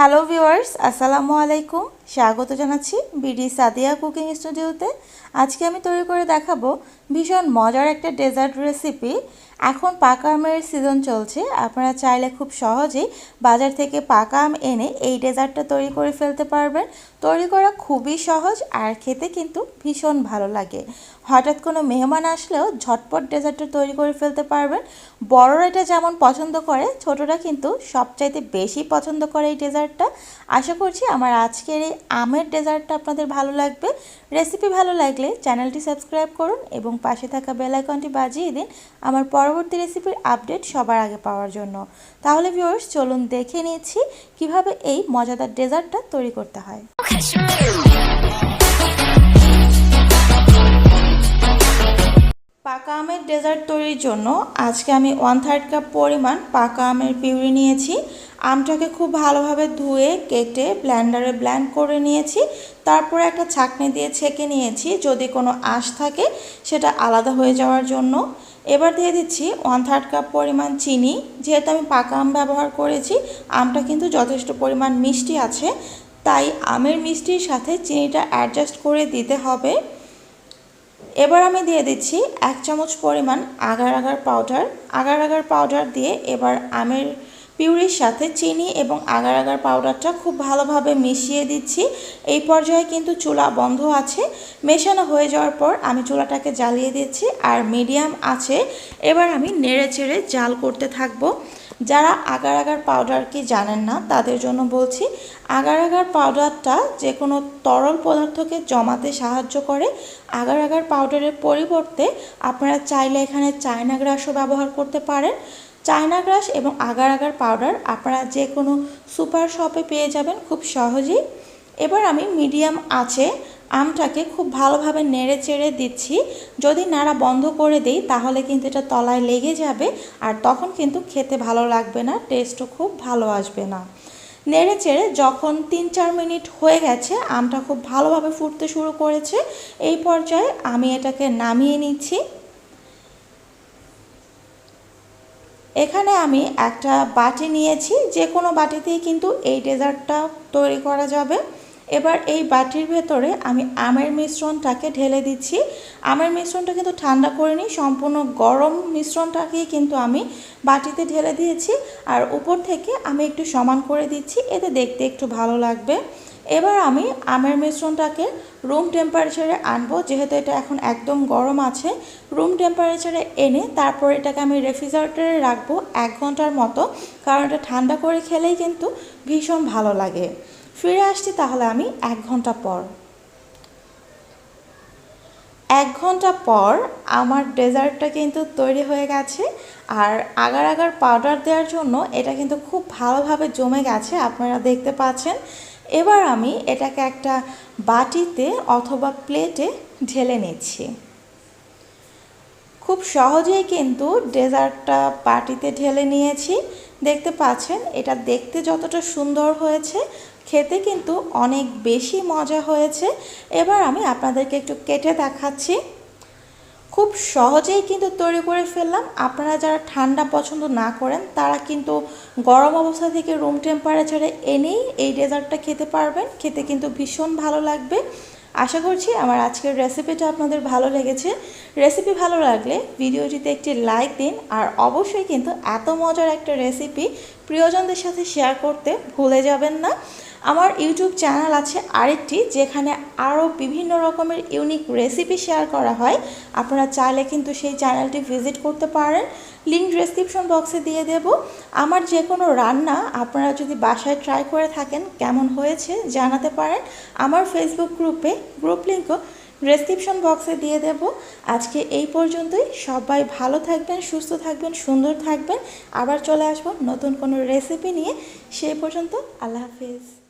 Hello viewers আসসালামু আলাইকুম। স্বাগত জানাচ্ছি বিডি সাদিয়া কুকিং স্টুডিওতে। আজকে আমি তৈরি করে দেখাবো ভীষণ মজার একটা ডেজার্ট রেসিপি। এখন পাকা আমের সিজন চলছে, আপনারা চাইলে খুব সহজেই বাজার থেকে পাকা আম এনে এই ডেজার্টটা তৈরি করে ফেলতে পারবেন। তৈরি করা খুবই সহজ আর খেতে কিন্তু ভীষণ ভালো লাগে। হঠাৎ কোনো মেহমান আসলেও ঝটপট ডেজার্টটা তৈরি করে ফেলতে পারবেন। বড়রা এটা যেমন পছন্দ করে, ছোটরা কিন্তু সবচাইতে বেশি পছন্দ করে এই ডেজার্টটা। আশা করছি আমার আজকের এই আমের ডেজার্টটা আপনাদের ভালো লাগবে। রেসিপি ভালো লাগলে চ্যানেলটি সাবস্ক্রাইব করুন এবং পাশে থাকা বেলাইকনটি বাজিয়ে দিন আমার পরবর্তী রেসিপির আপডেট সবার আগে পাওয়ার জন্য। তাহলে ভিউয়ার্স, চলুন দেখে নিচ্ছি কীভাবে এই মজাদার ডেজার্টটা তৈরি করতে হয়। ডেজার্ট তৈরির জন্য আজকে আমি ওয়ান থার্ড কাপ পরিমাণ পাকা আমের পিউরি নিয়েছি। আমটাকে খুব ভালোভাবে ধুয়ে, কেটে ব্ল্যান্ডারে ব্ল্যান্ড করে নিয়েছি। তারপরে একটা ছাঁকনি দিয়ে ছেঁকে নিয়েছি, যদি কোনো আঁশ থাকে, সেটা আলাদা হয়ে যাওয়ার জন্য। এবার দিয়ে দিচ্ছি ওয়ান থার্ড কাপ পরিমাণ চিনি। যেহেতু আমি পাকা আম ব্যবহার করেছি, আমটা কিন্তু যথেষ্ট পরিমাণ মিষ্টি আছে, তাই আমের মিষ্টির সাথে চিনিটা অ্যাডজাস্ট করে দিতে হবে। এবার আমি দিয়ে দিচ্ছি এক চামচ পরিমাণ agar agar powder agar agar powder দিয়ে এবার আমের পিউরির সাথে চিনি এবং আগার আগার পাউডারটা খুব ভালোভাবে মিশিয়ে দিচ্ছি। এই পর্যায়ে কিন্তু চুলা বন্ধ আছে। মেশানো হয়ে যাওয়ার পর আমি চুলাটাকে জ্বালিয়ে দিচ্ছি আর মিডিয়াম আছে। এবার আমি নেড়ে চেড়ে জাল করতে থাকব। যারা আগার আগার পাউডার কি জানেন না, তাদের জন্য বলছি, আগার আগার পাউডারটা যে কোনো তরল পদার্থকে জমাতে সাহায্য করে। আগার আগার পাউডারের পরিবর্তে আপনারা চাইলে এখানে চায়না গ্রাসও ব্যবহার করতে পারেন। চায়না গ্রাস এবং আগার আগার পাউডার আপনারা যে কোনো সুপার শপে পেয়ে যাবেন খুব সহজেই। এবার আমি মিডিয়াম আছে আমটাকে খুব ভালোভাবে নেড়ে চেড়ে দিচ্ছি। যদি নাড়া বন্ধ করে দিই, তাহলে কিন্তু এটা তলায় লেগে যাবে আর তখন কিন্তু খেতে ভালো লাগবে না টেস্টও খুব ভালো আসবে না। নেড়ে চেড়ে যখন তিন চার মিনিট হয়ে গেছে, আমটা খুব ভালোভাবে ফুটতে শুরু করেছে, এই পর্যায়ে আমি এটাকে নামিয়ে নিচ্ছি। এখানে আমি একটা বাটি নিয়েছি যে কোনো বাটিতেই কিন্তু এই ডেজার্টটা তৈরি করা যাবে। এবার এই বাটির ভেতরে আমি আমের মিশ্রণটাকে ঢেলে দিচ্ছি। আমের মিশ্রণটা কিন্তু ঠান্ডা করিনি সম্পূর্ণ গরম মিশ্রণটাকেই কিন্তু আমি বাটিতে ঢেলে দিয়েছি। আর উপর থেকে আমি একটু সমান করে দিচ্ছি, এতে দেখতে একটু ভালো লাগবে। এবার আমি আমের মিশ্রণটাকে রুম টেম্পারেচারে আনব, যেহেতু এটা এখন একদম গরম আছে। রুম টেম্পারেচারে এনে তারপর এটাকে আমি রেফ্রিজারেটরে রাখব এক ঘণ্টার মতো, কারণ এটা ঠান্ডা করে খেলেই কিন্তু ভীষণ ভালো লাগে। ফিরে আসছি তাহলে আমি এক ঘণ্টা পর। এক ঘণ্টা পর আমার ডেজার্টটা কিন্তু তৈরি হয়ে গেছে আর আগার আগার পাউডার দেওয়ার জন্য এটা কিন্তু খুব ভালোভাবে জমে গেছে, আপনারা দেখতে পাচ্ছেন। এবার আমি এটাকে একটা বাটিতে অথবা প্লেটে ঢেলে নিচ্ছি। খুব সহজেই কিন্তু ডেজার্টটা বাটিতে ঢেলে নিয়েছি। দেখতে পাচ্ছেন, এটা দেখতে যতটা সুন্দর হয়েছে খেতে কিন্তু অনেক বেশি মজা হয়েছে। এবার আমি আপনাদেরকে একটু কেটে দেখাচ্ছি। খুব সহজেই কিন্তু তৈরি করে ফেললাম। আপনারা যারা ঠান্ডা পছন্দ না করেন, তারা কিন্তু গরম অবস্থা থেকে রুম টেম্পারেচারে এনেই এই ডেজার্টটা খেতে পারবেন। খেতে কিন্তু ভীষণ ভালো লাগবে। আশা করছি আমার আজকের রেসিপিটা আপনাদের ভালো লেগেছে। রেসিপি ভালো লাগলে ভিডিওটিতে একটি লাইক দিন আর অবশ্যই কিন্তু এত মজার একটা রেসিপি প্রিয়জনদের সাথে শেয়ার করতে ভুলে যাবেন না। আমার ইউটিউব চ্যানেল আছে আরেকটি, যেখানে আরও বিভিন্ন রকমের ইউনিক রেসিপি শেয়ার করা হয়। আপনারা চাইলে কিন্তু সেই চ্যানেলটি ভিজিট করতে পারেন। লিঙ্ক ডিসক্রিপশন বক্সে দিয়ে দেব। আমার যে কোনো রান্না আপনারা যদি বাসায় ট্রাই করে থাকেন, কেমন হয়েছে জানাতে পারেন। আমার ফেসবুক গ্রুপে গ্রুপ লিঙ্কও ডেসক্রিপশন বক্সে দিয়ে দেব। আজকে এই পর্যন্তই। সবাই ভালো থাকবেন, সুস্থ থাকবেন, সুন্দর থাকবেন। আবার চলে আসব নতুন কোনো রেসিপি নিয়ে। সেই পর্যন্ত আল্লাহ হাফিজ।